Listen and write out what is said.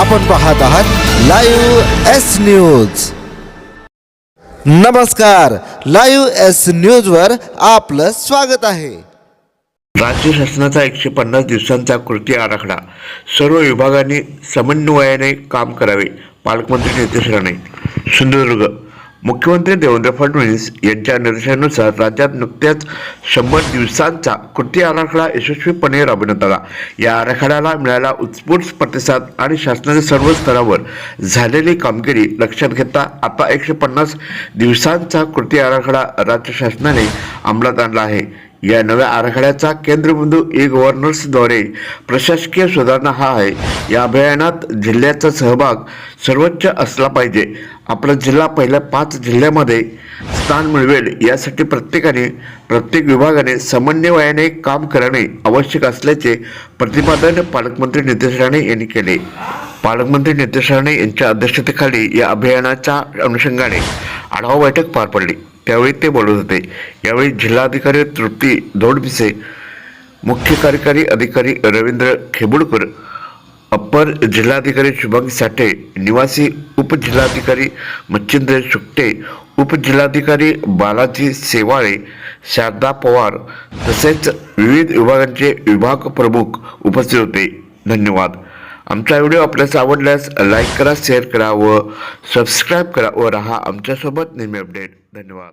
आपण पाहत आहात लाईव्ह एस न्यूज. नमस्कार लाईव्ह एस न्यूज वर आपलं स्वागत आहे. राज्य शासनाचा एकशे पन्नास दिवसांचा कृती आराखडा. सर्व विभागांनी समन्वयाने काम करावे पालकमंत्री नितेश राणे सिंधुदुर्ग मुख्यमंत्री देवेंद्र फडणवीस यांच्या निर्देशानुसार राज्यात नुकत्याच शंभर दिवसांचा कृती आराखडा यशस्वीपणे राबवण्यात आला. या आराखड्याला मिळाला उत्स्फूर्त प्रतिसाद आणि शासनाच्या सर्व स्तरावर झालेली कामगिरी लक्षात घेता आता एकशे पन्नास दिवसांचा कृती आराखडा राज्य शासनाने अंमलात आणला आहे. या नव्या आराखड्याचा केंद्रबिंदू ई गव्हर्नर्सद्वारे प्रशासकीय सुधारणा हा आहे. या अभियानात जिल्ह्याचा सहभाग सर्वोच्च असला पाहिजे. आपला जिल्हा पहिल्या पाच जिल्ह्यामध्ये स्थान मिळवेल यासाठी प्रत्येकाने प्रत्येक विभागाने समन्वयाने काम करणे आवश्यक असल्याचे प्रतिपादन पालकमंत्री नितेश राणे यांनी केले. पालकमंत्री नितेश राणे यांच्या अध्यक्षतेखाली या अभियानाच्या अनुषंगाने आढावा बैठक पार पडली. त्यावेळी ते बोलत होते. यावेळी जिल्हाधिकारी तृप्ती धोडबिसे मुख्य कार्यकारी अधिकारी रवींद्र खेबुडकर अप्पर जिल्हाधिकारी शुभंग साठे निवासी उपजिल्हाधिकारी मच्छिंद्र शुकटे उपजिल्हाधिकारी बालाजी सेवाळे शारदा पवार तसेच विविध विभागांचे विभाग प्रमुख उपस्थित होते. धन्यवाद. आमचा व्हिडिओ आपल्यास आवडल्यास लाईक करा शेअर करा व सबस्क्राईब करा व राहा आमच्यासोबत नेहमी अपडेट धन्यवाद.